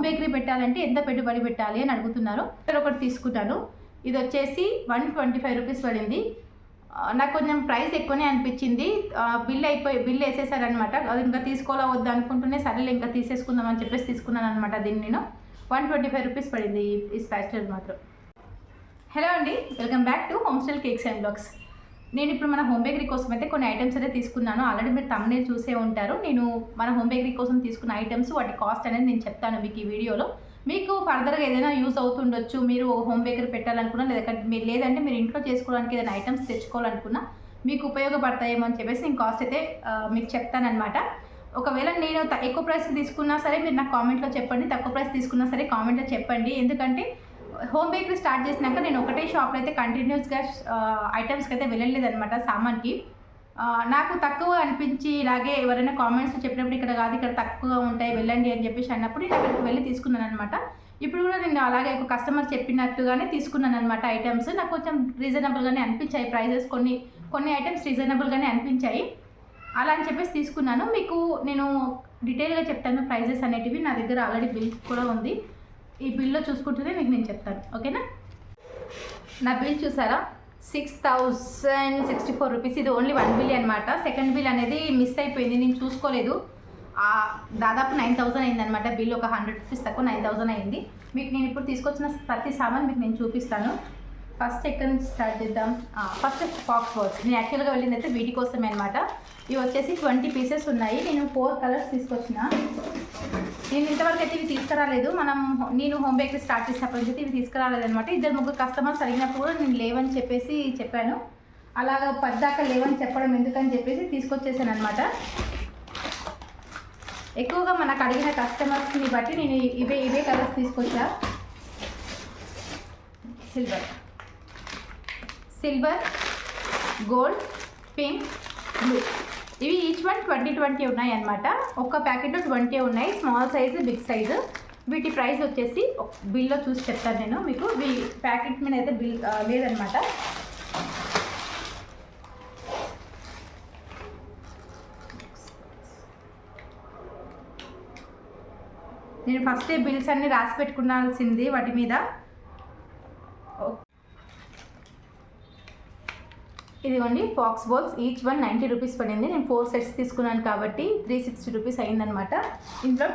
Bakery పెట్టాలంటే ఎంత పెట్టుబడి పెట్టాలి అని అడుగుతున్నారు. ఇక్కడ ఒకటి తీసుకున్నాను ఇది వచ్చేసి వన్ ట్వంటీ ఫైవ్ రూపీస్ పడింది. నాకు కొంచెం ప్రైస్ ఎక్కువనే అనిపించింది. బిల్ అయిపోయి బిల్ వేసేసారనమాట అది ఇంకా తీసుకోవాలా వద్దు అనుకుంటూనే సరేలే ఇంకా తీసేసుకుందాం అని చెప్పేసి తీసుకున్నాను అనమాట దీన్ని నేను. వన్ ట్వంటీ ఫైవ్ రూపీస్ పడింది ఈ- ఈ స్పాచులర్ మాత్రం. హలో అండి welcome back to home style cakes and blogs. నేను ఇప్పుడు మన హోమ్ బేకరీ కోసం అయితే కొన్ని ఐటమ్స్ అయితే తీసుకున్నాను. ఆల్రెడీ మీరు తమ్మునే చూసే ఉంటారు. నేను మన హోమ్ బేకరీ కోసం తీసుకున్న ఐటమ్స్ వాటి కాస్ట్ అనేది నేను చెప్తాను మీకు ఈ వీడియోలో. మీకు ఫర్దర్గా ఏదైనా యూస్ అవుతుండొచ్చు. మీరు హోమ్ బేకరీ పెట్టాలనుకున్నా లేదంటే మీరు లేదంటే మీరు ఇంట్లో చేసుకోవడానికి ఏదైనా ఐటమ్స్ తెచ్చుకోవాలనుకున్నా మీకు ఉపయోగపడతాయేమో అని చెప్పేసి నేను కాస్ట్ అయితే మీకు చెప్తానమాట ఒకవేళ నేను ఎక్కువ ప్రైస్కి తీసుకున్నా సరే మీరు నాకు కామెంట్లో చెప్పండి. తక్కువ ప్రైస్ తీసుకున్నా సరే కామెంట్లో చెప్పండి. ఎందుకంటే హోమ్ బేకరీ స్టార్ట్ చేసినాక నేను ఒకటే షాప్లో అయితే కంటిన్యూస్గా ఐటమ్స్కి అయితే వెళ్ళలేదనమాట సామాన్కి. నాకు తక్కువ అనిపించి ఇలాగే ఎవరైనా కామెంట్స్ చెప్పినప్పుడు ఇక్కడ కాదు ఇక్కడ తక్కువ ఉంటాయి వెళ్ళండి అని చెప్పేసి అన్నప్పుడు నేను అక్కడికి వెళ్ళి తీసుకున్నాను అనమాట ఇప్పుడు కూడా నేను అలాగే ఒక కస్టమర్ చెప్పినట్టుగానే తీసుకున్నాను అనమాట ఐటమ్స్. నాకు కొంచెం రీజనబుల్గానే అనిపించాయి ప్రైజెస్ కొన్ని కొన్ని ఐటమ్స్ రీజనబుల్గానే అనిపించాయి. అలా అని చెప్పేసి తీసుకున్నాను. మీకు నేను డీటెయిల్గా చెప్తాను ప్రైజెస్ అనేటివి. నా దగ్గర ఆల్రెడీ బిల్ కూడా ఉంది. ఈ బిల్లో చూసుకుంటేనే మీకు నేను చెప్తాను. ఓకేనా? నా బిల్ చూసారా? Six thousand sixty four rupees ఇది ఓన్లీ వన్ బిల్ అనమాట సెకండ్ బిల్ అనేది మిస్ అయిపోయింది. నేను చూసుకోలేదు. దాదాపు నైన్ థౌసండ్ అయింది అనమాట బిల్. ఒక హండ్రెడ్ రూపీస్ తక్కువ నైన్ థౌసండ్ అయింది. మీకు నేను ఇప్పుడు తీసుకొచ్చిన ప్రతి సామాన్ మీకు నేను చూపిస్తాను. ఫస్ట్ ఎక్కడి నుంచి స్టార్ట్ చేద్దాం ఫస్ట్ ఫాక్స్ వర్డ్స్ నేను యాక్చువల్గా వెళ్ళింది అయితే వీటి కోసమే అనమాట ఇవి వచ్చేసి ట్వంటీ పీసెస్ ఉన్నాయి. నేను ఫోర్ కలర్స్ తీసుకొచ్చిన. నేను ఇంతవరకు అయితే ఇవి తీసుకురాలేదు. మనం నేను హోమ్ బేకరీ స్టార్ట్ చేసినప్పటి నుంచి అయితే ఇవి తీసుకురాలేదు అనమాట ఇద్దరు ముగ్గురు కస్టమర్స్ అడిగినప్పుడు కూడా నేను లేవని చెప్పేసి చెప్పాను. అలాగా పద్దాక లేవని చెప్పడం ఎందుకని చెప్పేసి తీసుకొచ్చేసాను అనమాట ఎక్కువగా మనకు అడిగిన కస్టమర్స్ని బట్టి నేను ఇవే ఇవే కలర్స్ తీసుకొచ్చా. Silver silver gold pink blue ఇవి ఈచ్ వన్ ట్వంటీ ట్వంటీ ఉన్నాయి అనమాట ఒక్క ప్యాకెట్లో ట్వంటీ ఉన్నాయి. స్మాల్ సైజు బిగ్ సైజు వీటి ప్రైస్ వచ్చేసి బిల్లో చూసి చెప్తాను నేను మీకు. వీ ప్యాకెట్ మీద అయితే బిల్ లేదనమాట నేను ఫస్టే బిల్స్ అన్ని రాసి పెట్టుకున్నాల్సింది వాటి మీద. ఇదిగోండి faux balls each one ninety rupees పడింది. నేను ఫోర్ సెట్స్ తీసుకున్నాను కాబట్టి త్రీ సిక్స్టీ రూపీస్ అయిందనమాట ఇందులో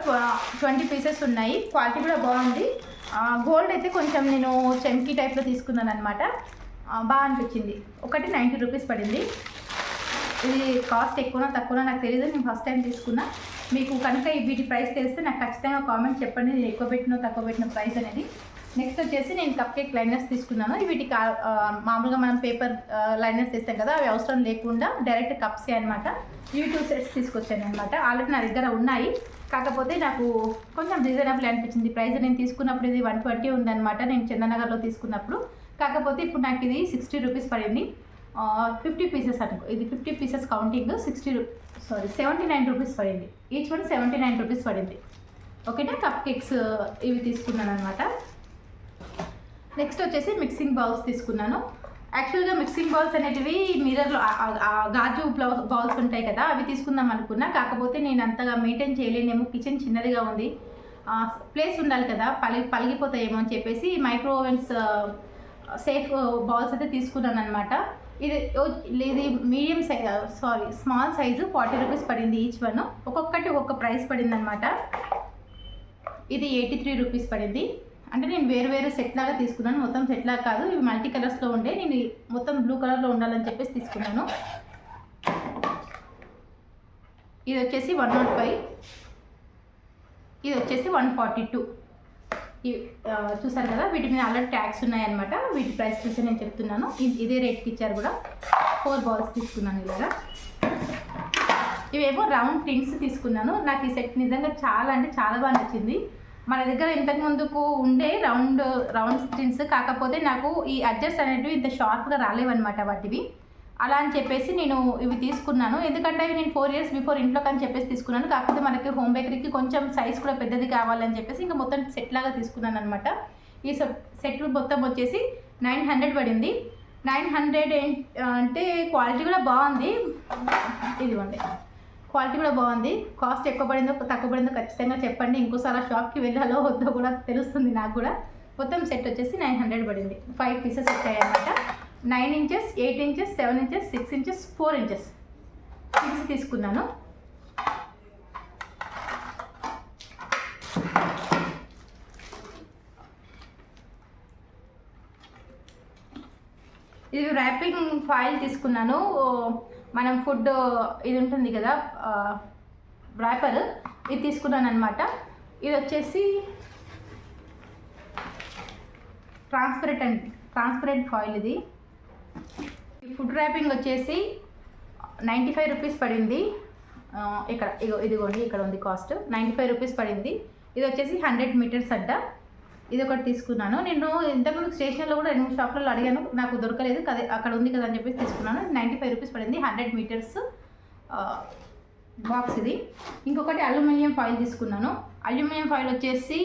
ట్వంటీ పీసెస్ ఉన్నాయి. క్వాలిటీ కూడా బాగుంది. గోల్డ్ అయితే కొంచెం నేను చెంకీ టైప్లో తీసుకున్నాను అనమాట బాగా అనిపించింది. ఒకటి నైంటీ రూపీస్ పడింది. ఇది కాస్ట్ ఎక్కువనా తక్కువనా నాకు తెలియదు నేను ఫస్ట్ టైం తీసుకున్నా. మీకు కనుక వీటి ప్రైస్ తెలిస్తే నాకు ఖచ్చితంగా కామెంట్ చెప్పండి. నేను ఎక్కువ పెట్టిన తక్కువ పెట్టిన ప్రైస్ అనేది. నెక్స్ట్ వచ్చేసి నేను కప్ కేక్ లైనర్స్ తీసుకున్నాను వీటికి మామూలుగా మనం పేపర్ లైనర్స్ వేస్తాం కదా అవి అవసరం లేకుండా డైరెక్ట్ కప్సే అనమాట ఇవి టూ సెట్స్ తీసుకొచ్చాను అనమాట ఆల్రెడీ నా దగ్గర ఉన్నాయి. కాకపోతే నాకు కొంచెం రీజనబుల్ అనిపించింది. ప్రైస్ నేను తీసుకున్నప్పుడు ఇది వన్ ట్వంటీ ఉందన్నమాట. నేను చందనగర్లో తీసుకున్నప్పుడు. కాకపోతే ఇప్పుడు నాకు ఇది సిక్స్టీ రూపీస్ పడింది. ఫిఫ్టీ పీసెస్ అనుకో ఇది ఫిఫ్టీ పీసెస్ కౌంటింగ్ సిక్స్టీ రూ సారీ సెవెంటీ నైన్ రూపీస్ పడింది. Each one seventy nine rupees పడింది. ఓకేనా? కప్ కేక్స్ ఇవి తీసుకున్నాను అనమాట నెక్స్ట్ వచ్చేసి మిక్సింగ్ బౌల్స్ తీసుకున్నాను. యాక్చువల్గా మిక్సింగ్ బౌల్స్ అనేటివి మిర్రర్లో గాజు బ్లౌ- బౌల్స్ ఉంటాయి కదా అవి తీసుకుందాం అనుకున్నా. కాకపోతే నేను అంతగా మెయింటైన్ చేయలేనేమో కిచెన్ చిన్నదిగా ఉంది. ప్లేస్ ఉండాలి కదా పలి పలిగిపోతాయేమో అని చెప్పేసి మైక్రో ఓవెన్స్ సేఫ్ బౌల్స్ అయితే తీసుకున్నాను అనమాట ఇది ఇది medium size sorry small size forty rupees పడింది ఈచ్ వన్ ఒక్కొక్కటి ఒక్కొక్క ప్రైస్ పడింది అనమాట ఇది ఎయిటీ త్రీ రూపీస్ పడింది. అంటే నేను వేరు వేరు సెట్ లాగా తీసుకున్నాను. మొత్తం సెట్ లాగా కాదు. ఇవి మల్టీ కలర్స్లో ఉండే. నేను మొత్తం బ్లూ కలర్లో ఉండాలని చెప్పేసి తీసుకున్నాను. ఇది వచ్చేసి వన్ నాట్ ఫైవ్ ఇది వచ్చేసి వన్ ఫార్టీ టూ చూసారు కదా? వీటి మీద ఆల్రెడీ ట్యాక్స్ ఉన్నాయన్నమాట. వీటి ప్రైస్ చూసి నేను చెప్తున్నాను. ఇదే రేట్కి ఇచ్చారు కూడా. ఫోర్ బాల్స్ తీసుకున్నాను ఇలాగా. ఇవేమో రౌండ్ ప్రింట్స్ తీసుకున్నాను. నాకు ఈ సెట్ నిజంగా చాలా అంటే చాలా బాగా నచ్చింది. మన దగ్గర ఇంతకు ముందుకు ఉండే రౌండ్ రౌండ్ స్క్రీన్స్ కాకపోతే నాకు ఈ అడ్జస్ట్ అనేటివి ఇంత షార్ప్గా రాలేవన్నమాట వాటివి. అలా అని చెప్పేసి నేను ఇవి తీసుకున్నాను. ఎందుకంటే అవి నేను ఫోర్ ఇయర్స్ బిఫోర్ ఇంట్లోకి అని చెప్పేసి తీసుకున్నాను. కాకపోతే మనకి హోమ్ బేకరీకి కొంచెం సైజ్ కూడా పెద్దది కావాలని చెప్పేసి ఇంకా మొత్తం సెట్ లాగా తీసుకున్నాను అనమాట ఈ సెట్ మొత్తం వచ్చేసి నైన్ హండ్రెడ్ పడింది. నైన్ హండ్రెడ్ అంటే క్వాలిటీ కూడా బాగుంది. ఇదిగోండి. క్వాలిటీ కూడా బాగుంది. కాస్ట్ ఎక్కువ పడిందో తక్కువ పడిందో ఖచ్చితంగా చెప్పండి. ఇంకోసారి ఆ షాప్కి వెళ్ళాలో వద్దో కూడా తెలుస్తుంది నాకు కూడా. మొత్తం సెట్ వచ్చేసి నైన్ హండ్రెడ్ పడింది. ఫైవ్ పీసెస్ వచ్చాయి అన్నమాట. Nine inches eight inches seven inches six inches four inches. Six తీసుకున్నాను. ఇది ర్యాపింగ్ ఫాయిల్ తీసుకున్నాను. మనం ఫుడ్ ఇది ఉంటుంది కదా ర్యాపర్ ఇది తీసుకున్నాను అనమాట ఇది వచ్చేసి ట్రాన్స్పరెంట్ అండ్ ట్రాన్స్పరెంట్ ఫాయిల్ ఇది. ఫుడ్ ర్యాపింగ్ వచ్చేసి నైంటీ ఫైవ్ రూపీస్ పడింది ఇక్కడ ఇగో ఇదిగోండి ఇక్కడ ఉంది కాస్ట్ నైంటీ ఫైవ్ రూపీస్ పడింది. ఇది వచ్చేసి హండ్రెడ్ మీటర్స్ అడ్డ ఇది ఒకటి తీసుకున్నాను. నేను ఇంతకుముందు స్టేషన్లో కూడా రెండు షాపులలో షాప్లలో అడిగాను. నాకు దొరకలేదు. కదే అక్కడ ఉంది కదా అని చెప్పేసి తీసుకున్నాను. నైంటీ ఫైవ్ రూపీస్ పడింది. హండ్రెడ్ మీటర్స్ బాక్స్ ఇది. ఇంకొకటి అల్యూమినియం ఫాయిల్ తీసుకున్నాను. అల్యూమినియం ఫాయిల్ వచ్చేసి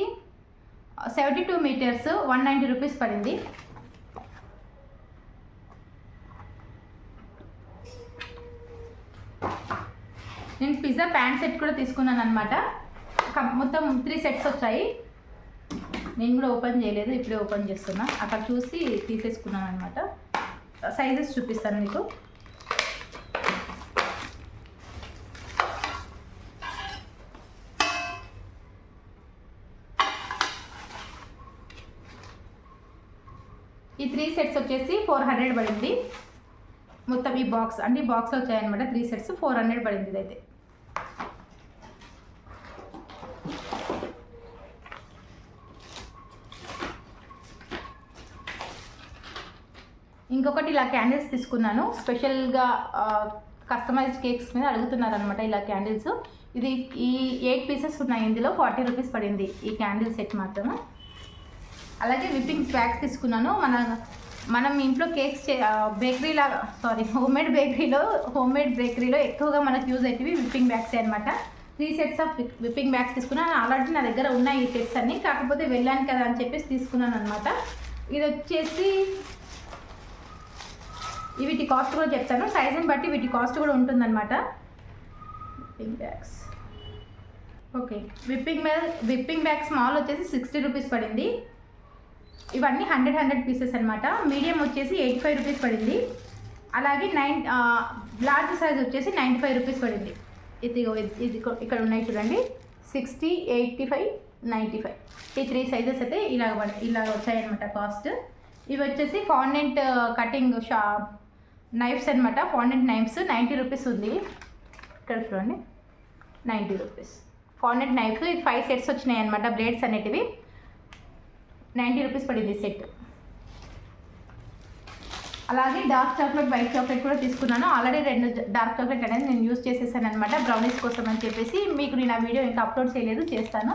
seventy two metres one ninety rupees పడింది. నేను పిజ్జా ప్యాంట్ సెట్ కూడా తీసుకున్నాను అనమాట మొత్తం త్రీ సెట్స్ వచ్చాయి. నేను కూడా ఓపెన్ చేయలేదు ఇప్పుడే ఓపెన్ చేస్తున్నా. అక్కడ చూసి తీసేసుకున్నాను అనమాట సైజెస్ చూపిస్తాను మీకు. ఈ త్రీ సెట్స్ వచ్చేసి ఫోర్ హండ్రెడ్ పడింది. మొత్తం ఈ బాక్స్ అంటే ఈ బాక్స్ వచ్చాయన్నమాట త్రీ సెట్స్ ఫోర్ హండ్రెడ్ పడింది ఇదైతే. కాబట్టి ఇలా క్యాండిల్స్ తీసుకున్నాను. స్పెషల్గా కస్టమైజ్డ్ కేక్స్ మీద అడుగుతున్నారనమాట ఇలా క్యాండిల్స్ ఇది ఈ ఎయిట్ పీసెస్ ఉన్నాయి. ఇందులో ఫార్టీ రూపీస్ పడింది ఈ క్యాండిల్ సెట్ మాత్రము. అలాగే విప్పింగ్ ప్యాక్స్ తీసుకున్నాను. మన మనం ఇంట్లో కేక్స్ చే బేకరీలా సారీ హోమ్ మేడ్ బేకరీలో హోమ్మేడ్ బేకరీలో ఎక్కువగా మనకు యూజ్ అయ్యేవి విప్పింగ్ బ్యాగ్స్ అనమాట three sets of whipping bags తీసుకున్నాను. ఆల్రెడీ నా దగ్గర ఉన్నాయి ఈ సెట్స్ అన్ని. కాకపోతే వెళ్ళాను కదా అని చెప్పేసి తీసుకున్నాను అనమాట ఇది వచ్చేసి వీటి కాస్ట్ కూడా చెప్తాను. సైజుని బట్టి వీటి కాస్ట్ కూడా ఉంటుందన్నమాట. Whipping bags okay whipping bag whipping bag small వచ్చేసి సిక్స్టీ రూపీస్ పడింది. ఇవన్నీ హండ్రెడ్ హండ్రెడ్ పీసెస్ అనమాట మీడియం వచ్చేసి ఎయిటీ ఫైవ్ రూపీస్ పడింది. అలాగే నైన్ లార్జ్ సైజ్ వచ్చేసి నైంటీ ఫైవ్ రూపీస్ పడింది ఇది ఇది ఇక్కడ ఉన్నాయి చూడండి. Sixty eighty five ninety five ఈ త్రీ సైజెస్ అయితే ఇలాగ పడ- ఇలాగ వచ్చాయన్నమాట కాస్ట్ ఇవి వచ్చేసి ఫాండెంట్ కటింగ్ షా నైఫ్స్ అనమాట ఫాండెంట్ నైఫ్స్. నైంటీ రూపీస్ ఉంది. ఇక్కడ చూడండి. Ninety rupees. Fondant knives. ఇది ఫైవ్ సెట్స్ వచ్చినాయి అనమాట బ్లేడ్స్ అనేటివి. నైంటీ రూపీస్ పడింది సెట్. అలాగే డార్క్ చాక్లెట్ వైట్ చాక్లెట్ కూడా తీసుకున్నాను. ఆల్రెడీ రెండు డార్క్ చాక్లెట్ అనేది నేను యూస్ చేసేసాను అనమాట బ్రౌనీస్ కోసం అని చెప్పేసి మీకు నేను ఆ వీడియో ఇంకా అప్లోడ్ చేయలేదు చేస్తాను.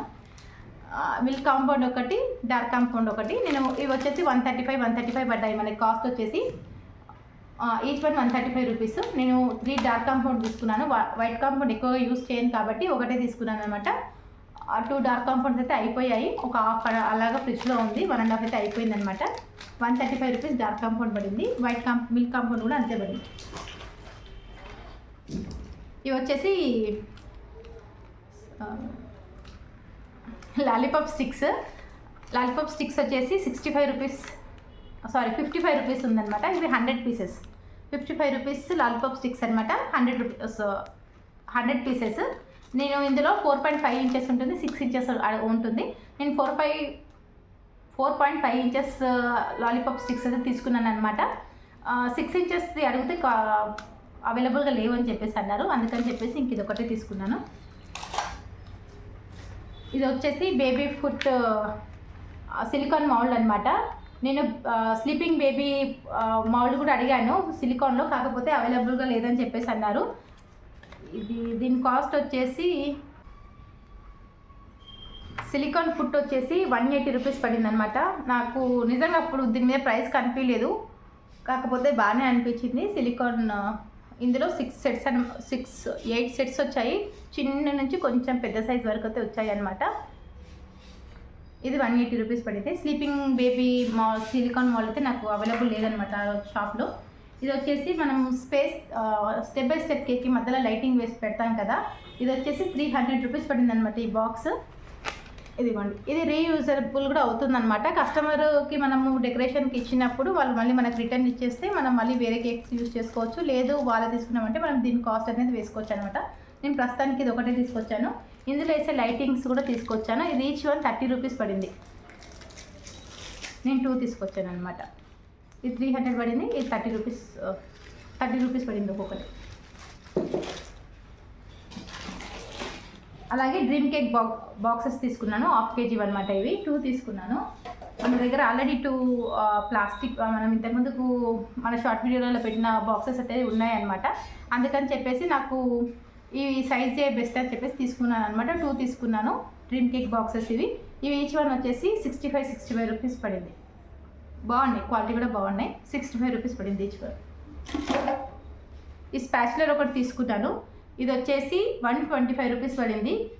మిల్క్ కాంపౌండ్ ఒకటి డార్క్ కాంపౌండ్ ఒకటి. నేను ఇవి వచ్చేసి one thirty five one thirty five పడ్డాయి. మనకి కాస్ట్ వచ్చేసి each one one thirty five rupees నేను త్రీ డార్క్ కాంపౌండ్ తీసుకున్నాను. వైట్ కాంపౌండ్ ఎక్కువగా యూస్ చేయను కాబట్టి ఒకటే తీసుకున్నాను అనమాట టూ డార్క్ కాంపౌండ్స్ అయితే అయిపోయాయి. ఒక హాఫ్ అలాగా ఫ్రిడ్జ్లో ఉంది. వన్ అండ్ హాఫ్ అయితే అయిపోయింది అనమాట one thirty five rupees dark compound పడింది. వైట్ కాంప్ మిల్క్ కాంపౌండ్ కూడా అంతే పడింది. ఇవి వచ్చేసి లాలీపాప్ స్టిక్స్. లాలీపాప్ స్టిక్స్ వచ్చేసి sixty five rupees sorry fifty five rupees ఉందన్నమాట. ఇవి hundred pieces fifty five rupees lollipop sticks అనమాట హండ్రెడ్ రూపీస్ హండ్రెడ్ పీసెస్. నేను ఇందులో ఫోర్ పాయింట్ ఫైవ్ ఇంచెస్ ఉంటుంది సిక్స్ ఇంచెస్ ఉంటుంది. నేను four five four point five inches lollipop sticks అయితే తీసుకున్నాను అనమాట సిక్స్ ఇంచెస్ది అడిగితే అవైలబుల్గా లేవని చెప్పేసి అన్నారు. అందుకని చెప్పేసి ఇంక ఇది ఒకటి తీసుకున్నాను. ఇది వచ్చేసి బేబీ ఫుట్ సిలికాన్ మౌల్డ్ అనమాట నేను స్లీపింగ్ బేబీ మౌల్డ్ కూడా అడిగాను సిలికాన్లో కాకపోతే అవైలబుల్గా లేదని చెప్పేసి అన్నారు. ఇది దీని కాస్ట్ వచ్చేసి సిలికాన్ ఫుట్ వచ్చేసి వన్ ఎయిటీ రూపీస్ పడింది అనమాట నాకు నిజంగా అప్పుడు దీని మీద ప్రైస్ కనిపించలేదు. కాకపోతే బాగానే అనిపించింది. సిలికాన్ ఇందులో సిక్స్ సెట్స్ అన్ సిక్స్ ఎయిట్ సెట్స్ వచ్చాయి. చిన్న నుంచి కొంచెం పెద్ద సైజ్ వరకు అయితే వచ్చాయి అనమాట ఇది వన్ ఎయిటీ రూపీస్ పడితే sleeping baby mould silicone mould అయితే నాకు అవైలబుల్ లేదనమాట షాప్లో ఇది వచ్చేసి మనం స్పేస్ స్టెప్ బై స్టెప్ కేక్కి మధ్యలో లైటింగ్ వేసి పెడతాం కదా. ఇది వచ్చేసి త్రీ హండ్రెడ్ రూపీస్ పడింది అనమాట ఈ బాక్స్ ఇదిగోండి. ఇది రీయూజబుల్ కూడా అవుతుందన్నమాట. కస్టమర్కి మనము డెకరేషన్కి ఇచ్చినప్పుడు వాళ్ళు మళ్ళీ మనకి రిటర్న్ ఇచ్చేస్తే మనం మళ్ళీ వేరే కేక్స్ యూజ్ చేసుకోవచ్చు. లేదు వాళ్ళే తీసుకున్నామంటే మనం దీని కాస్ట్ అనేది వేసుకోవచ్చు అనమాట నేను ప్రస్తుతానికి ఇది ఒకటే తీసుకొచ్చాను. ఇందులో వేసే లైటింగ్స్ కూడా తీసుకొచ్చాను. ఇది ఈచ్ వన్ థర్టీ రూపీస్ పడింది. నేను టూ తీసుకొచ్చాను అనమాట ఇది త్రీ హండ్రెడ్ పడింది ఇది థర్టీ రూపీస్ థర్టీ రూపీస్ పడింది ఒక్కొక్కటి. అలాగే డ్రీమ్ కేక్ బాక్ బాక్సెస్ తీసుకున్నాను. హాఫ్ కేజీ అనమాట ఇవి. టూ తీసుకున్నాను. మన దగ్గర ఆల్రెడీ టూ ప్లాస్టిక్ మనం ఇంతకుముందుకు మన షార్ట్ వీడియోలలో పెట్టిన బాక్సెస్ అయితే ఉన్నాయన్నమాట. అందుకని చెప్పేసి నాకు ఈ సైజే బెస్ట్ అని చెప్పేసి తీసుకున్నాను అనమాట టూ తీసుకున్నాను. డ్రీమ్ కేక్ బాక్సెస్ ఇవి. ఇవి ఈచ్ వన్ వచ్చేసి sixty five sixty five rupees పడింది. బాగున్నాయి. క్వాలిటీ కూడా బాగున్నాయి. సిక్స్టీ ఫైవ్ రూపీస్ పడింది ఈచ్ వన్ ఈ స్పాచులర్ ఒకటి తీసుకున్నాను. ఇది వచ్చేసి వన్ ట్వంటీ ఫైవ్ రూపీస్ పడింది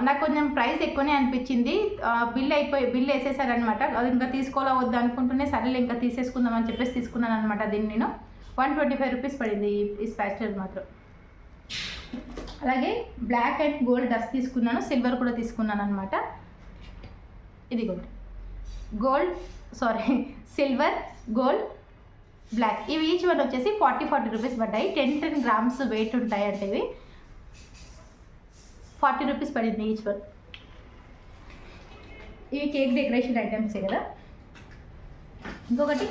నాకు కొంచెం ప్రైస్ ఎక్కువనే అనిపించింది. బిల్ అయిపోయి బిల్ వేసేసారనమాట అది ఇంకా తీసుకోవాలా వద్దు అనుకుంటూనే సరేలే ఇంకా తీసేసుకుందామని చెప్పేసి తీసుకున్నాను అనమాట దీన్ని నేను. వన్ ట్వంటీ ఫైవ్ రూపీస్ పడింది ఈ- ఈ స్పాచులర్ మాత్రం. అలాగే బ్లాక్ అండ్ గోల్డ్ డస్ట్ తీసుకున్నాను సిల్వర్ కూడా తీసుకున్నాను అనమాట ఇది gold gold sorry silver gold black ఇవి ఈచ్ వన్ వచ్చేసి ఫార్టీ ఫార్టీ రూపీస్ పడ్డాయి. టెన్ టెన్ గ్రామ్స్ వెయిట్ ఉంటాయి అంటే ఇవి. ఫార్టీ రూపీస్ పడింది ఈచ్ వన్ ఇవి కేక్ డెకరేషన్ ఐటమ్సే కదా? ఇంకొకటి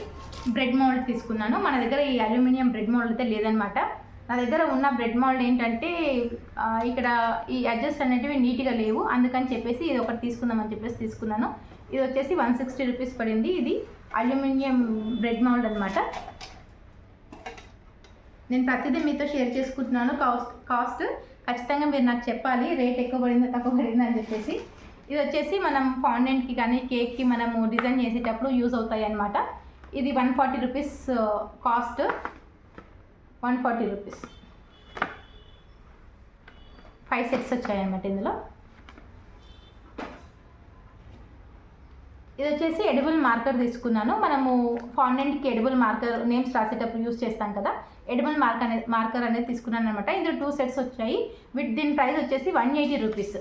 బ్రెడ్ మోల్డ్ తీసుకున్నాను. మన దగ్గర ఈ అల్యూమినియం బ్రెడ్ మోల్డ్ అయితే లేదనమాట నా దగ్గర ఉన్న బ్రెడ్ మోల్డ్ ఏంటంటే ఇక్కడ ఈ అడ్జస్ట్ అనేటివి నీట్గా లేవు. అందుకని చెప్పేసి ఇది ఒకటి తీసుకుందామని చెప్పేసి తీసుకున్నాను. ఇది వచ్చేసి వన్ సిక్స్టీ రూపీస్ పడింది. ఇది అల్యూమినియం బ్రెడ్ మౌల్డ్ అనమాట నేను ప్రతిదీ మీతో షేర్ చేసుకుంటున్నాను. కాస్ట్ కాస్ట్ ఖచ్చితంగా మీరు నాకు చెప్పాలి. రేట్ ఎక్కువ పడిందా తక్కువ పడిందా అని చెప్పేసి. ఇది వచ్చేసి మనం ఫాండెంట్కి కానీ కేక్కి మనము డిజైన్ చేసేటప్పుడు యూజ్ అవుతాయి అన్నమాట. ఇది one forty rupees cost. One forty rupees. Five sets వచ్చాయన్నమాట ఇందులో. ఇది వచ్చేసి ఎడిబుల్ మార్కర్ తీసుకున్నాను. మనము ఫాండెంట్కి ఎడిబుల్ మార్కర్ నేమ్స్ రాసేటప్పుడు యూస్ చేస్తాం కదా. ఎడిబుల్ మార్క్ అనేది మార్కర్ అనేది తీసుకున్నాను అనమాట ఇందులో టూ సెట్స్ వచ్చాయి. విత్ దీని ప్రైస్ వచ్చేసి one eighty rupees.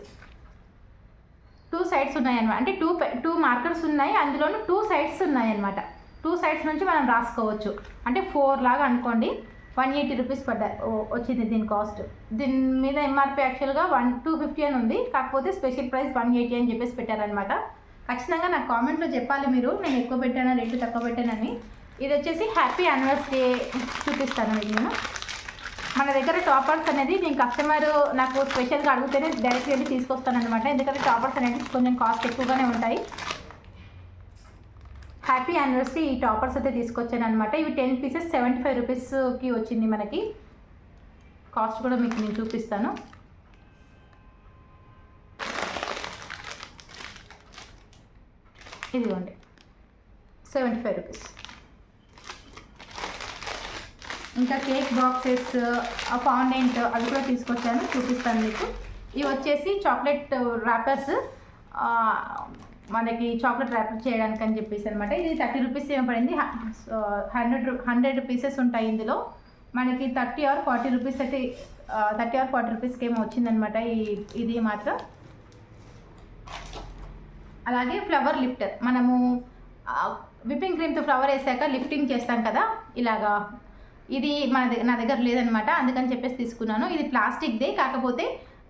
Two sides ఉన్నాయన్నమాట. అంటే టూ టూ మార్కర్స్ ఉన్నాయి. అందులోనూ టూ సైడ్స్ ఉన్నాయన్నమాట. టూ సైడ్స్ నుంచి మనం రాసుకోవచ్చు. అంటే ఫోర్ లాగా అనుకోండి. వన్ ఎయిటీ రూపీస్ పడ్డాయి ఓ- వచ్చింది దీని కాస్ట్. దీని మీద ఎంఆర్పి యాక్చువల్గా వన్ టూ ఫిఫ్టీ అని ఉంది. కాకపోతే స్పెషల్ ప్రైస్ వన్ ఎయిటీ అని చెప్పేసి పెట్టారనమాట ఖచ్చితంగా నాకు కామెంట్లో చెప్పాలి మీరు. నేను ఎక్కువ పెట్టానా రేటు తక్కువ పెట్టానని. ఇది వచ్చేసి హ్యాపీ యానివర్సరీ చూపిస్తాను మీకు నేను. మన దగ్గర టాపర్స్ అనేది నేను కస్టమర్ నాకు స్పెషల్గా అడిగితేనే డైరెక్ట్ వెళ్ళి తీసుకొస్తాను అనమాట ఎందుకంటే టాపర్స్ అనేది కొంచెం కాస్ట్ ఎక్కువగానే ఉంటాయి. హ్యాపీ యానివర్సరీ ఈ టాపర్స్ అయితే తీసుకొచ్చాను అనమాట ఇవి టెన్ పీసెస్ సెవెంటీ ఫైవ్ రూపీస్కి వచ్చింది మనకి. కాస్ట్ కూడా మీకు నేను చూపిస్తాను. ఇదిగోండి. సెవెంటీ ఫైవ్ రూపీస్ ఇంకా కేక్ బాక్సెస్ ఫాండెంట్ అవి కూడా తీసుకొచ్చాను. చూపిస్తాను మీకు. ఇవి వచ్చేసి చాక్లెట్ ర్యాపర్స్ మనకి చాక్లెట్ ర్యాపర్ చేయడానికి అని చెప్పేసి అనమాట ఇది థర్టీ రూపీస్ ఏమో పడింది. హండ్రెడ్ హండ్రెడ్ పీసెస్ ఉంటాయి ఇందులో. మనకి థర్టీ ఆర్ ఫార్టీ రూపీస్ అయితే థర్టీ ఆర్ ఫార్టీ రూపీస్కి ఏమో వచ్చిందనమాట ఈ ఇది మాత్రం. అలాగే ఫ్లవర్ లిఫ్టర్ మనము విప్పింగ్ క్రీమ్తో ఫ్లవర్ వేసాక లిఫ్టింగ్ చేస్తాం కదా ఇలాగా. ఇది మన దగ్గర నా దగ్గర లేదనమాట అందుకని చెప్పేసి తీసుకున్నాను. ఇది ప్లాస్టిక్దే కాకపోతే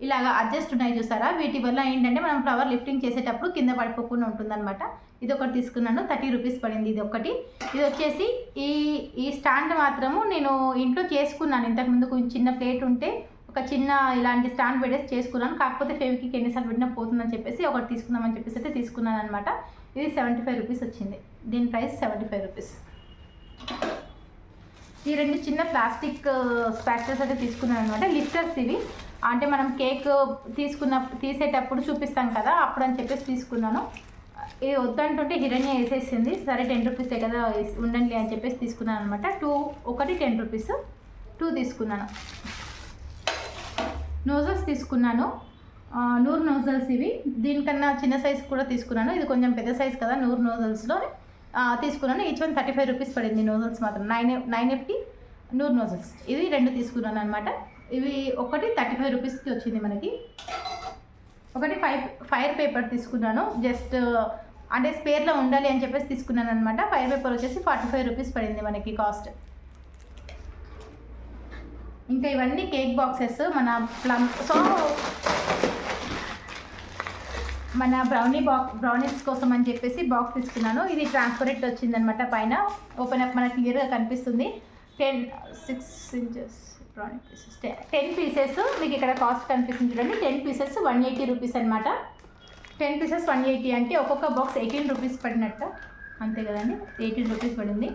ఇలాగ అడ్జస్ట్ ఉన్నాయి చూసారా? వీటి వల్ల ఏంటంటే మనం ఫ్లవర్ లిఫ్టింగ్ చేసేటప్పుడు కింద పడిపోకుండా ఉంటుందన్నమాట. ఇది ఒకటి తీసుకున్నాను థర్టీ రూపీస్ పడింది ఇది ఒకటి ఇది వచ్చేసి ఈ ఈ స్టాండ్ మాత్రము నేను ఇంట్లో చేసుకున్నాను. ఇంతకుముందు కొంచెం చిన్న ప్లేట్ ఉంటే ఒక చిన్న ఇలాంటి స్టాండ్ పెట్టేసి చేసుకున్నాను. కాకపోతే ఫేవికి ఎన్నిసార్లు పెట్టినా పోతుందని చెప్పేసి ఒకటి తీసుకుందామని చెప్పేసి అయితే తీసుకున్నాను అనమాట ఇది సెవెంటీ ఫైవ్ రూపీస్ వచ్చింది. దీని ప్రైస్ సెవెంటీ ఫైవ్ రూపీస్. ఈ రెండు చిన్న ప్లాస్టిక్ uh, స్పాచెస్ అయితే తీసుకున్నాను అనమాట లిఫ్టర్స్ ఇవి. అంటే మనం కేక్ తీసుకున్న తీసేటప్పుడు చూపిస్తాం కదా అప్పుడు అని చెప్పేసి తీసుకున్నాను. ఇది వద్దంటుంటే హిరణ్య వేసేసింది. సరే టెన్ రూపీసే కదా వేసి- ఉండండి అని చెప్పేసి తీసుకున్నాను అనమాట టూ ఒకటి టెన్ రూపీస్. టూ తీసుకున్నాను. నోజల్స్ తీసుకున్నాను. నూరు నోజల్స్ ఇవి. దీనికన్నా చిన్న సైజ్ కూడా తీసుకున్నాను. ఇది కొంచెం పెద్ద సైజ్ కదా నూరు నోజల్స్లో. తీసుకున్నాను. Each one thirty five rupees పడింది నోజల్స్ మాత్రం. నైన్ నైన్ ఎఫ్టీ నూరు నోజల్స్. ఇవి రెండు తీసుకున్నాను అనమాట ఇవి ఒకటి థర్టీ ఫైవ్ రూపీస్కి వచ్చింది మనకి. ఒకటి ఫైవ్ ఫైర్ పేపర్ తీసుకున్నాను. జస్ట్ అంటే స్పేర్లో ఉండాలి అని చెప్పేసి తీసుకున్నాను అనమాట ఫైర్ పేపర్ వచ్చేసి ఫార్టీ ఫైవ్ రూపీస్ పడింది మనకి కాస్ట్. ఇంకా ఇవన్నీ కేక్ బాక్సెస్ మన ప్లమ్ సో మన బ్రౌనీ బాక్స్ బ్రౌనీస్ కోసం అని చెప్పేసి బాక్స్ తీసుకున్నాను. ఇది ట్రాన్స్పరెంట్ వచ్చిందనమాట పైన. ఓపెన్ అప్ మనకు క్లియర్గా కనిపిస్తుంది. Ten six inches brownie pieces ten pieces మీకు ఇక్కడ కాస్ట్ కనిపిస్తుంది చూడండి. Ten pieces one eighty rupees అనమాట టెన్ పీసెస్ వన్ ఎయిటీ అంటే ఒక్కొక్క బాక్స్ ఎయిటీన్ రూపీస్ పడినట్ట. అంతే కదండి? ఎయిటీన్ రూపీస్ పడింది.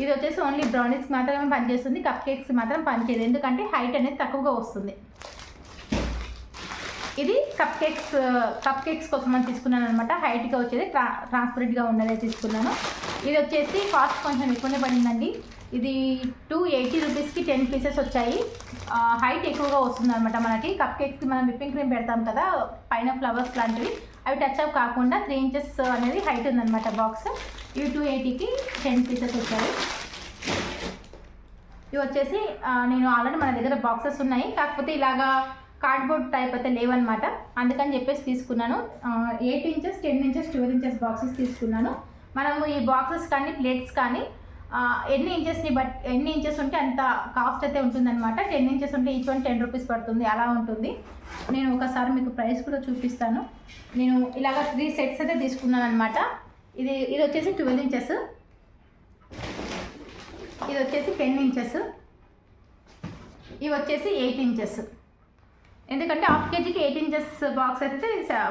ఇది వచ్చేసి ఓన్లీ బ్రౌనీస్కి మాత్రమే పనిచేస్తుంది. కప్ కేక్స్ మాత్రం పనిచేయదు. ఎందుకంటే హైట్ అనేది తక్కువగా వస్తుంది. ఇది కప్ కేక్స్ కప్ కేక్స్ కోసం అని తీసుకున్నాను అనమాట హైట్గా వచ్చేది ట్రా ట్రాన్స్పరెంట్గా ఉన్నదే తీసుకున్నాను. ఇది వచ్చేసి కాస్ట్ కొంచెం ఎక్కువనే పడిందండి. ఇది టూ ఎయిటీ రూపీస్కి టెన్ పీసెస్ వచ్చాయి. హైట్ ఎక్కువగా వస్తుంది అనమాట మనకి. కప్ కేక్స్కి మనం విప్పింగ్ క్రీమ్ పెడతాం కదా పైన ఫ్లవర్స్ లాంటివి. అవి టచ్ అప్ కాకుండా త్రీ ఇంచెస్ అనేది హైట్ ఉందన్నమాట బాక్స్ ఇవి టూ ఎయిటీకి టెన్ పీసెస్ వచ్చాయి. ఇవి వచ్చేసి నేను ఆల్రెడీ మన దగ్గర బాక్సెస్ ఉన్నాయి. కాకపోతే ఇలాగా కార్డ్బోర్డ్ టైప్ అయితే లేవన్నమాట. అందుకని చెప్పేసి తీసుకున్నాను. Eight inches ten inches twelve inches boxes తీసుకున్నాను. మనము ఈ బాక్సెస్ కానీ ప్లేట్స్ కానీ ఎన్ని ఇంచెస్ని బట్ ఎన్ని ఇంచెస్ ఉంటే అంత కాస్ట్ అయితే ఉంటుందన్నమాట. టెన్ ఇంచెస్ ఉంటే ఈచ్ వన్ టెన్ రూపీస్ పడుతుంది. అలా ఉంటుంది. నేను ఒకసారి మీకు ప్రైస్ కూడా చూపిస్తాను. నేను ఇలాగ త్రీ సెట్స్ అయితే తీసుకున్నాను అనమాట ఇది ఇది వచ్చేసి ట్వెల్వ్ ఇంచెస్ ఇది వచ్చేసి టెన్ ఇంచెస్ ఇవి వచ్చేసి ఎయిట్ ఇంచెస్ ఎందుకంటే హాఫ్ కేజీకి ఎయిట్ ఇంచెస్ బాక్స్ అయితే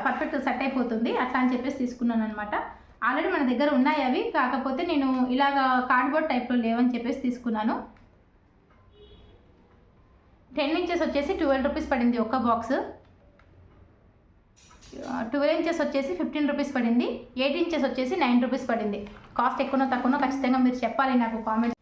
పర్ఫెక్ట్ సెట్ అయిపోతుంది. అట్లా అని చెప్పేసి తీసుకున్నాను అనమాట ఆల్రెడీ మన దగ్గర ఉన్నాయి అవి. కాకపోతే నేను ఇలాగ కార్డ్బోర్డ్ టైప్లో లేవని చెప్పేసి తీసుకున్నాను. టెన్ ఇంచెస్ వచ్చేసి ట్వెల్వ్ రూపీస్ పడింది ఒక్క బాక్స్ ట్వెల్వ్ ఇంచెస్ వచ్చేసి ఫిఫ్టీన్ రూపీస్ పడింది. ఎయిట్ ఇంచెస్ వచ్చేసి నైన్ రూపీస్ పడింది. కాస్ట్ ఎక్కువనో తక్కువనో ఖచ్చితంగా మీరు చెప్పాలి నాకు కామెంట్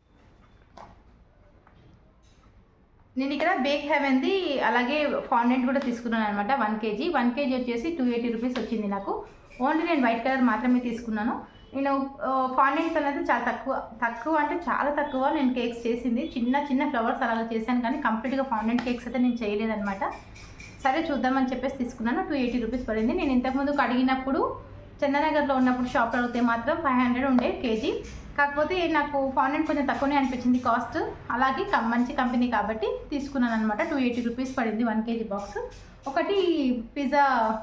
నేను ఇక్కడ బేక్ హెవెన్ది అలాగే ఫాండెంట్ కూడా తీసుకున్నాను అనమాట వన్ కేజీ వన్ కేజీ వచ్చేసి టూ ఎయిటీ రూపీస్ వచ్చింది నాకు. ఓన్లీ నేను వైట్ కలర్ మాత్రమే తీసుకున్నాను. నేను ఫాండెంట్స్ అనేది చాలా తక్కువ తక్కువ అంటే చాలా తక్కువ నేను కేక్స్ చేసింది. చిన్న చిన్న ఫ్లవర్స్ అలా చేశాను కానీ కంప్లీట్గా ఫాండెంట్ కేక్స్ అయితే నేను చేయలేదనమాట సరే చూద్దామని చెప్పేసి తీసుకున్నాను. టూ ఎయిటీ రూపీస్ పడింది. నేను ఇంతకుముందు అడిగినప్పుడు చందనగర్లో ఉన్నప్పుడు షాప్లో అడిగితే మాత్రం ఫైవ్ హండ్రెడ్ ఉండే కేజీ. కాకపోతే నాకు ఫాండెంట్ కొంచెం తక్కువనే అనిపించింది కాస్ట్. అలాగే కం- మంచి కంపెనీ కాబట్టి తీసుకున్నాను అనమాట టూ ఎయిటీ రూపీస్ పడింది వన్ కేజీ బాక్స్. ఒకటి పిజ్జా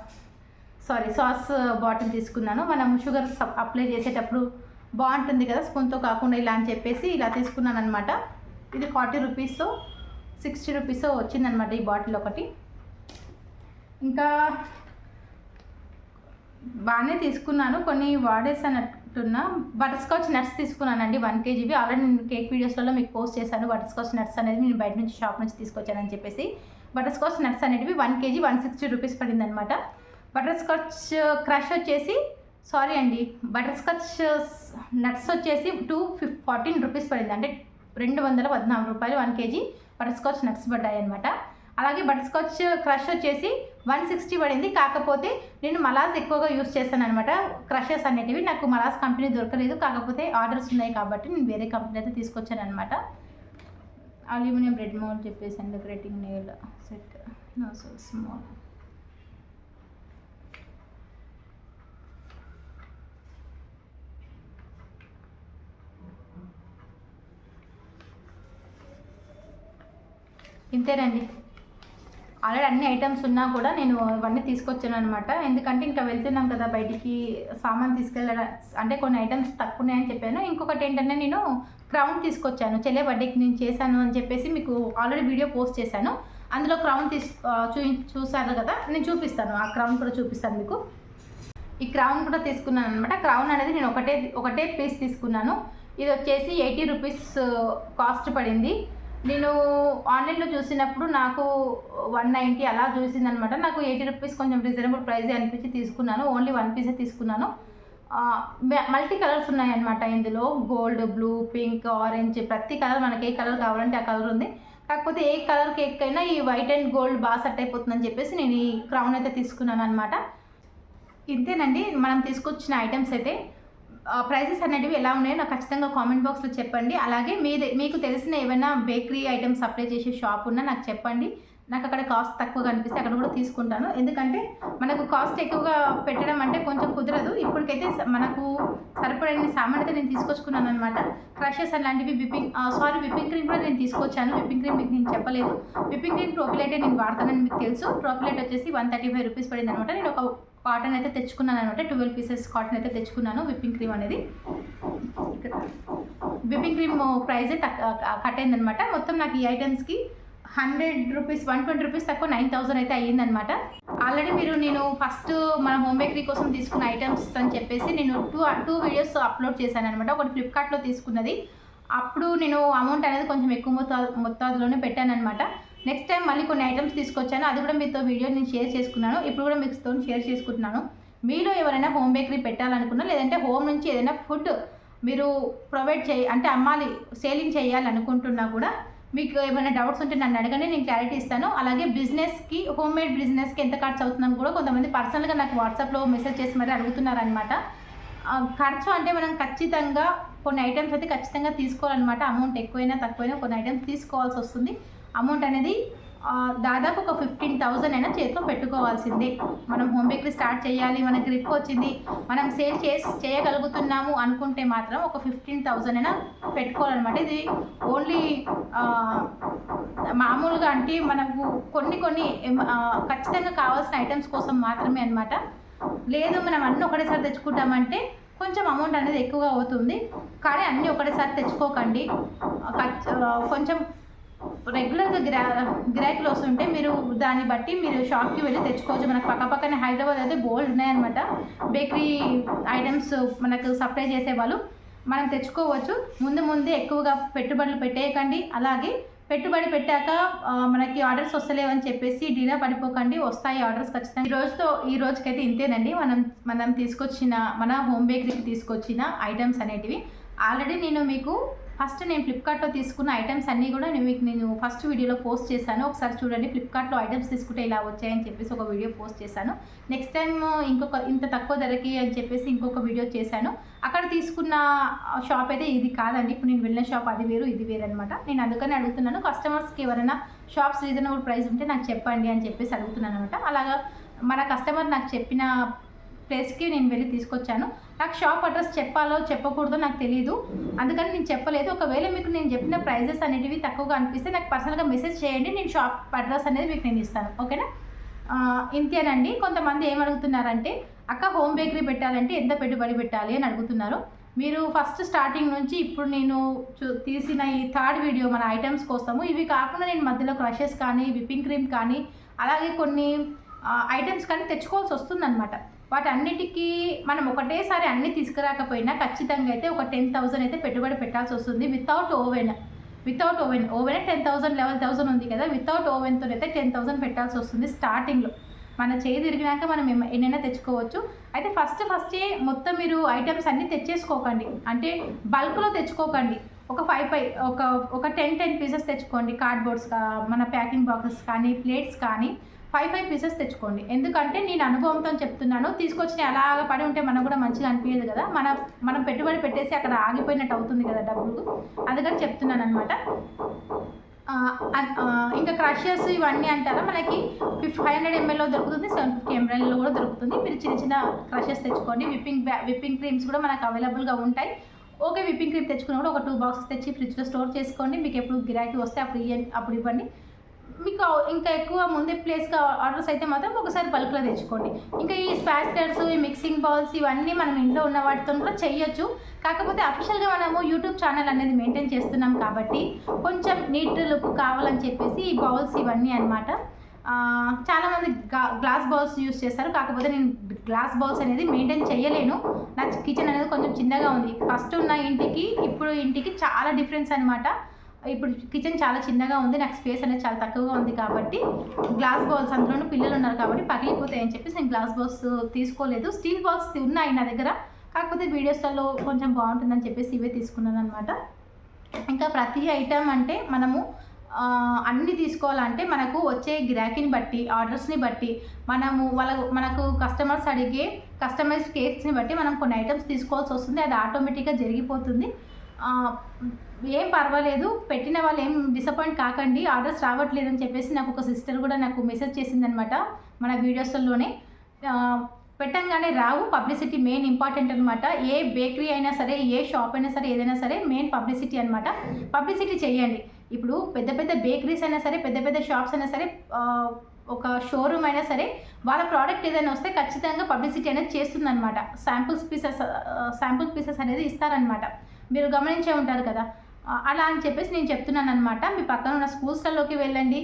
సారీ సాస్ బాటిల్ తీసుకున్నాను. మనం షుగర్ సప్- అప్లై చేసేటప్పుడు బాగుంటుంది కదా స్పూన్తో కాకుండా ఇలా అని చెప్పేసి ఇలా తీసుకున్నాను అనమాట ఇది ఫార్టీ రూపీస్ సిక్స్టీ రూపీస్ వచ్చిందనమాట ఈ బాటిల్ ఒకటి. ఇంకా బాగానే తీసుకున్నాను కొన్ని వాడేసానట్టున్నా. బటర్ స్కాచ్ నట్స్ తీసుకున్నానండి వన్ కేజీవి. ఆల్రెడీ నేను కేక్ వీడియోస్లలో మీకు పోస్ట్ చేశాను బటర్ స్కాచ్ నట్స్ అనేది నేను బయట నుంచి షాప్ నుంచి తీసుకొచ్చానని చెప్పేసి. బటర్ స్కాచ్ నట్స్ అనేటివి one KG one sixty rupees పడిందనమాట butterscotch uh, crush వచ్చేసి సారీ అండి బటర్ స్కాచ్ uh, నట్స్ వచ్చేసి టూ ఫిఫ్ ఫార్టీన్ రూపీస్ పడింది. అంటే రెండు వందల పద్నాలుగు రూపాయలు one KG butterscotch nuts పడ్డాయి అనమాట అలాగే బటర్ స్కాచ్ uh, క్రష్ వచ్చేసి వన్ సిక్స్టీ పడింది. కాకపోతే నేను మలాస్ ఎక్కువగా యూస్ చేస్తాను అనమాట క్రషెస్ అనేటివి నాకు మలాస్ కంపెనీ దొరకలేదు. కాకపోతే ఆర్డర్స్ ఉన్నాయి కాబట్టి నేను వేరే కంపెనీ అయితే తీసుకొచ్చాను అనమాట అల్యూమినియం బ్రెడ్ మోల్ చెప్పేసి and decorating nail set. No so small ఇంతేనండి. ఆల్రెడీ అన్ని ఐటమ్స్ ఉన్నా కూడా నేను ఇవన్నీ తీసుకొచ్చాను అనమాట ఎందుకంటే ఇంకా వెళ్తున్నాం కదా బయటికి సామాన్ తీసుకెళ్ళడం అంటే కొన్ని ఐటమ్స్ తక్కువ ఉన్నాయని చెప్పాను. ఇంకొకటి ఏంటంటే నేను క్రౌన్ తీసుకొచ్చాను. చెల్లె బర్త్డేకి నేను చేశాను అని చెప్పేసి మీకు ఆల్రెడీ వీడియో పోస్ట్ చేశాను. అందులో క్రౌన్ తీసు చూ చూసారు కదా? నేను చూపిస్తాను. ఆ క్రౌన్ కూడా చూపిస్తాను మీకు. ఈ క్రౌన్ కూడా తీసుకున్నాను అనమాట క్రౌన్ అనేది నేను ఒకటే ఒకటే పీస్ తీసుకున్నాను. ఇది వచ్చేసి ఎయిటీ రూపీస్ కాస్ట్ పడింది. నేను ఆన్లైన్లో చూసినప్పుడు నాకు వన్ నైంటీ అలా చూసింది అనమాట నాకు ఎయిటీ రూపీస్ కొంచెం రీజనబుల్ ప్రైస్ అనిపించి తీసుకున్నాను. ఓన్లీ వన్ పీసే తీసుకున్నాను. మల్టీ కలర్స్ ఉన్నాయన్నమాట ఇందులో. గోల్డ్ బ్లూ పింక్ ఆరెంజ్ ప్రతి కలర్ మనకి ఏ కలర్ కావాలంటే ఆ కలర్ ఉంది. కాకపోతే ఏ కలర్ కేక్ అయినా ఈ వైట్ అండ్ గోల్డ్ బాగా సెట్ అయిపోతుందని చెప్పేసి నేను ఈ క్రౌన్ అయితే తీసుకున్నాను అనమాట ఇంతేనండి. మనం తీసుకొచ్చిన ఐటమ్స్ అయితే ప్రైసెస్ అనేటివి ఎలా ఉన్నాయో నాకు ఖచ్చితంగా కామెంట్ బాక్స్లో చెప్పండి. అలాగే మీ మీకు తెలిసిన ఏమైనా బేకరీ ఐటమ్స్ సప్లై చేసే షాప్ ఉన్నా నాకు చెప్పండి. నాకు అక్కడ కాస్ట్ తక్కువ కనిపిస్తే అక్కడ కూడా తీసుకుంటాను. ఎందుకంటే మనకు కాస్ట్ ఎక్కువగా పెట్టడం అంటే కొంచెం కుదరదు. ఇప్పటికైతే మనకు సరిపడని సామాన్ అయితే నేను తీసుకొచ్చుకున్నాను అనమాట క్రషెస్ అలాంటివి విప్పింగ్ సారీ విప్పింగ్ క్రీమ్ కూడా నేను తీసుకొచ్చాను. విప్పింగ్ క్రీమ్ మీకు నేను చెప్పలేదు. విప్పింగ్ క్రీమ్ ట్రోపిలైటే నేను వాడతానని మీకు తెలుసు. ట్రోపిలైట్ వచ్చేసి వన్ థర్టీ ఫైవ్ రూపీస్ పడింది అనమాట నేను ఒక కాటన్ అయితే తెచ్చుకున్నాను అనమాట. ట్వెల్వ్ పీసెస్ కాటన్ అయితే తెచ్చుకున్నాను. విప్పింగ్ క్రీమ్ అనేది. విప్పింగ్ క్రీమ్ ప్రైజే తక్కువ కట్ అయిందనమాట. మొత్తం నాకు ఈ ఐటమ్స్కి hundred rupees one twenty rupees తక్కువ నైన్ థౌసండ్ అయితే అయ్యిందనమాట. ఆల్రెడీ మీరు నేను ఫస్ట్ మన హోమ్ బేకరీ కోసం తీసుకున్న ఐటమ్స్ అని చెప్పేసి నేను టూ టూ వీడియోస్ అప్లోడ్ చేశాను అనమాట. ఒకటి ఫ్లిప్కార్ట్లో తీసుకున్నది. అప్పుడు నేను అమౌంట్ అనేది కొంచెం ఎక్కువ మొత్తా మొత్తాదులోనే పెట్టాను అనమాట నెక్స్ట్ టైం మళ్ళీ కొన్ని ఐటమ్స్ తీసుకొచ్చాను. అది కూడా మీతో వీడియో నేను షేర్ చేసుకున్నాను. ఇప్పుడు కూడా మీతో షేర్ చేసుకుంటున్నాను. మీలో ఎవరైనా హోమ్ బేకరీ పెట్టాలనుకున్నా లేదంటే హోమ్ నుంచి ఏదైనా ఫుడ్ మీరు ప్రొవైడ్ చేయ అంటే అమ్మాలి సేలింగ్ చేయాలనుకుంటున్నా కూడా మీకు ఏమైనా డౌట్స్ ఉంటే నన్ను అడగండి నేను క్లారిటీ ఇస్తాను. అలాగే బిజినెస్కి హోమ్ మేడ్ బిజినెస్కి ఎంత ఖర్చు అవుతుందని కూడా కొంతమంది పర్సనల్గా నాకు వాట్సాప్లో మెసేజ్ చేసి మరీ అడుగుతున్నారనమాట ఖర్చు అంటే మనం ఖచ్చితంగా కొన్ని ఐటమ్స్ అయితే ఖచ్చితంగా తీసుకోవాలన్నమాట. అమౌంట్ ఎక్కువైనా తక్కువైనా కొన్ని ఐటమ్స్ తీసుకోవాల్సి వస్తుంది. అమౌంట్ అనేది దాదాపు ఒక ఫిఫ్టీన్ థౌజండ్ అయినా చేతిలో పెట్టుకోవాల్సిందే. మనం హోమ్ బేకరీ స్టార్ట్ చేయాలి మన గ్రిప్ వచ్చింది మనం సేల్ చేసి చేయగలుగుతున్నాము అనుకుంటే మాత్రం ఒక ఫిఫ్టీన్ థౌజండ్ అయినా పెట్టుకోవాలన్నమాట. ఇది ఓన్లీ మామూలుగా అంటే మనకు కొన్ని కొన్ని ఖచ్చితంగా కావాల్సిన ఐటమ్స్ కోసం మాత్రమే అనమాట లేదు మనం అన్నీ ఒకటేసారి తెచ్చుకుంటామంటే కొంచెం అమౌంట్ అనేది ఎక్కువగా అవుతుంది. కానీ అన్నీ ఒకటేసారి తెచ్చుకోకండి. కొంచెం రెగ్యులర్గా గ్రా గిరాకీలు వస్తుంటే మీరు దాన్ని బట్టి మీరు షాప్కి వెళ్ళి తెచ్చుకోవచ్చు. మనకు పక్క పక్కనే హైదరాబాద్ అయితే బోల్డ్ ఉన్నాయన్నమాట. బేకరీ ఐటమ్స్ మనకు సప్లై చేసేవాళ్ళు. మనం తెచ్చుకోవచ్చు. ముందు ముందే ఎక్కువగా పెట్టుబడులు పెట్టేయకండి. అలాగే పెట్టుబడి పెట్టాక మనకి ఆర్డర్స్ వస్తలేవని చెప్పేసి డీలా పడిపోకండి. వస్తాయి ఆర్డర్స్ ఖచ్చితంగా. ఈ రోజుతో ఈ రోజుకైతే ఇంతేనండి. మనం మనం తీసుకొచ్చిన మన హోమ్ బేకరీకి తీసుకొచ్చిన ఐటమ్స్ అనేటివి. ఆల్రెడీ నేను మీకు ఫస్ట్ నేను ఫ్లిప్కార్ట్లో తీసుకున్న ఐటమ్స్ అన్నీ కూడా నేను మీకు నేను ఫస్ట్ వీడియోలో పోస్ట్ చేశాను. ఒకసారి చూడండి ఫ్లిప్కార్ట్లో ఐటమ్స్ తీసుకుంటే ఇలా వచ్చాయని చెప్పేసి ఒక వీడియో పోస్ట్ చేశాను. నెక్స్ట్ టైం ఇంకొక ఇంత తక్కువ ధరకి అని చెప్పేసి ఇంకొక వీడియో చేశాను. అక్కడ తీసుకున్న షాప్ అయితే ఇది కాదండి. ఇప్పుడు నేను వెళ్ళిన షాప్ అది వేరు ఇది వేరు అనమాట నేను అందుకని అడుగుతున్నాను కస్టమర్స్కి ఎవరైనా షాప్స్ రీజనబుల్ ప్రైస్ ఉంటే నాకు చెప్పండి అని చెప్పేసి అడుగుతున్నాను అనమాట అలాగా మన కస్టమర్ నాకు చెప్పిన ప్లేస్కి నేను వెళ్ళి తీసుకొచ్చాను. నాకు షాప్ అడ్రస్ చెప్పాలో చెప్పకూడదో నాకు తెలియదు అందుకని నేను చెప్పలేదు. ఒకవేళ మీకు నేను చెప్పిన ప్రైజెస్ అనేటివి తక్కువగా అనిపిస్తే నాకు పర్సనల్గా మెసేజ్ చేయండి. నేను షాప్ అడ్రస్ అనేది మీకు నేను ఇస్తాను. ఓకేనా ఇంతేనండి. కొంతమంది ఏం అడుగుతున్నారంటే అక్క హోమ్ బేకరీ పెట్టాలంటే ఎంత పెట్టుబడి పెట్టాలి? అని అడుగుతున్నారు. మీరు ఫస్ట్ స్టార్టింగ్ నుంచి ఇప్పుడు నేను చూ- తీసిన ఈ థర్డ్ వీడియో మన ఐటమ్స్ కోసము ఇవి కాకుండా నేను మధ్యలో క్రషెస్ కానీ విప్పింగ్ క్రీమ్ కానీ అలాగే కొన్ని ఐటమ్స్ కానీ తెచ్చుకోవాల్సి వస్తుందన్నమాట. వాటన్నిటికీ మనం ఒకటేసారి అన్ని తీసుకురాకపోయినా ఖచ్చితంగా అయితే ఒక టెన్ థౌసండ్ అయితే పెట్టుబడి పెట్టాల్సి వస్తుంది. Without oven without oven oven ten thousand eleven thousand ఉంది కదా. వితౌట్ ఓవెన్తో అయితే టెన్ థౌసండ్ పెట్టాల్సి వస్తుంది స్టార్టింగ్లో. మన చేయి తిరిగినాక మనం ఎన్నైనా తెచ్చుకోవచ్చు. అయితే ఫస్ట్ ఫస్టే మొత్తం మీరు ఐటమ్స్ అన్నీ తెచ్చేసుకోకండి. అంటే బల్క్లో తెచ్చుకోకండి. ఒక ఫైవ్ ఫైవ్ ఒక ఒక టెన్ టెన్ పీసెస్ తెచ్చుకోండి. కార్డ్బోర్డ్స్ మన ప్యాకింగ్ బాక్సెస్ కానీ ప్లేట్స్ కానీ. ఫైవ్ ఫైవ్ పీసెస్ తెచ్చుకోండి. ఎందుకంటే నేను అనుభవంతో చెప్తున్నాను. తీసుకొచ్చిన అలాగ పడి ఉంటే మనకు కూడా మంచిగా అనిపించదు కదా. మన మనం పెట్టుబడి పెట్టేసి అక్కడ ఆగిపోయినట్టు అవుతుంది కదా డబ్బులు. అందుకని చెప్తున్నాను అనమాట ఇంకా క్రషర్స్ ఇవన్నీ అంటారా? మనకి ఫిఫ్ ఫైవ్ హండ్రెడ్ ఎంఎల్లో దొరుకుతుంది. సెవెన్ ఫిఫ్టీ ఎంఎల్లో కూడా దొరుకుతుంది. మీరు చిన్న చిన్న క్రషర్స్ తెచ్చుకోండి. విప్పింగ్ విప్పింగ్ క్రీమ్స్ కూడా మనకు అవైలబుల్గా ఉంటాయి. ఓకే విప్పింగ్ క్రీమ్ తెచ్చుకున్నప్పుడు కూడా ఒక టూ బాక్సెస్ తెచ్చి ఫ్రిడ్జ్లో స్టోర్ చేసుకోండి. మీకు ఎప్పుడు గిరాకీ వస్తే అప్పుడు ఇవ్వండి అప్పుడు ఇవ్వండి. మీకు ఇంకా ఎక్కువ ముందే ప్లేస్గా ఆర్డర్స్ అయితే మాత్రం ఒకసారి బల్క్లో తెచ్చుకోండి. ఇంకా ఈ స్పాస్టర్స్ ఈ మిక్సింగ్ బౌల్స్ ఇవన్నీ మనం ఇంట్లో ఉన్న వాటితో కూడా చేయొచ్చు. కాకపోతే అఫీషియల్గా మనము యూట్యూబ్ ఛానల్ అనేది మెయింటైన్ చేస్తున్నాం కాబట్టి కొంచెం నీట్ లుక్ కావాలని చెప్పేసి ఈ బౌల్స్ ఇవన్నీ అనమాట చాలామంది గ్లాస్ బౌల్స్ యూస్ చేస్తారు. కాకపోతే నేను గ్లాస్ బౌల్స్ అనేది మెయింటైన్ చేయలేను. నా కిచెన్ అనేది కొంచెం చిన్నగా ఉంది. ఫస్ట్ ఉన్న ఇంటికి ఇప్పుడు ఇంటికి చాలా డిఫరెన్స్ అనమాట ఇప్పుడు కిచెన్ చాలా చిన్నగా ఉంది నాకు స్పేస్ అనేది చాలా తక్కువగా ఉంది కాబట్టి గ్లాస్ బౌల్స్ అందులోనూ పిల్లలు ఉన్నారు కాబట్టి పగిలిపోతాయని చెప్పేసి నేను గ్లాస్ బౌల్స్ తీసుకోలేదు. స్టీల్ బౌల్స్ ఉన్నాయి నా దగ్గర కాకపోతే వీడియోస్లలో కొంచెం బాగుంటుందని చెప్పేసి ఇవే తీసుకున్నాను అనమాట ఇంకా ప్రతి ఐటమ్ అంటే మనము అన్నీ తీసుకోవాలంటే మనకు వచ్చే గిరాకీని బట్టి ఆర్డర్స్ని బట్టి మనము వాళ్ళ మనకు కస్టమర్స్ అడిగే కస్టమైజ్ కేక్స్ని బట్టి మనం కొన్ని ఐటమ్స్ తీసుకోవాల్సి వస్తుంది అది ఆటోమేటిక్గా జరిగిపోతుంది. ఏం పర్వాలేదు పెట్టిన వాళ్ళు ఏం డిసప్పాయింట్ కాకండి ఆర్డర్స్ రావట్లేదు అని చెప్పేసి నాకు ఒక సిస్టర్ కూడా నాకు మెసేజ్ చేసిందనమాట మన వీడియోస్లోనే. పెట్టంగానే రావు పబ్లిసిటీ మెయిన్ ఇంపార్టెంట్ అనమాట ఏ బేకరీ అయినా సరే ఏ షాప్ అయినా సరే ఏదైనా సరే మెయిన్ పబ్లిసిటీ అనమాట పబ్లిసిటీ చేయండి. ఇప్పుడు పెద్ద పెద్ద బేకరీస్ అయినా సరే పెద్ద పెద్ద షాప్స్ అయినా సరే ఒక షోరూమ్ అయినా సరే వాళ్ళ ప్రోడక్ట్ ఏదైనా వస్తే ఖచ్చితంగా పబ్లిసిటీ అనేది చేస్తుందన్నమాట. శాంపుల్స్ పీసెస్ శాంపుల్ పీసెస్ అనేది ఇస్తారనమాట మీరు గమనించే ఉంటారు కదా అలా అని చెప్పేసి నేను చెప్తున్నాను అనమాట మీ పక్కన ఉన్న స్కూల్స్లలోకి వెళ్ళండి.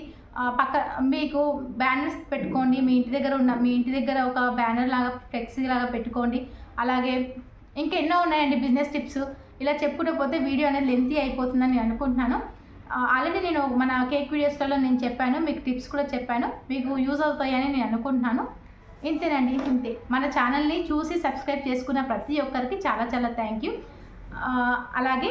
పక్క మీకు బ్యానర్స్ పెట్టుకోండి. మీ ఇంటి దగ్గర ఉన్న మీ ఇంటి దగ్గర ఒక బ్యానర్ లాగా ఫ్లెక్సీ లాగా పెట్టుకోండి. అలాగే ఇంకెన్నో ఉన్నాయండి బిజినెస్ టిప్స్ ఇలా చెప్పుకుంటూ పోతే వీడియో అనేది లెంతీ అయిపోతుందని నేను అనుకుంటున్నాను. ఆల్రెడీ నేను మన కేక్ వీడియోస్లలో నేను చెప్పాను. మీకు టిప్స్ కూడా చెప్పాను. మీకు యూజ్ అవుతాయని నేను అనుకుంటున్నాను. ఇంతేనండి ఇంతే. మన ఛానల్ని చూసి సబ్స్క్రైబ్ చేసుకున్న ప్రతి ఒక్కరికి చాలా చాలా థ్యాంక్ యూ అలాగే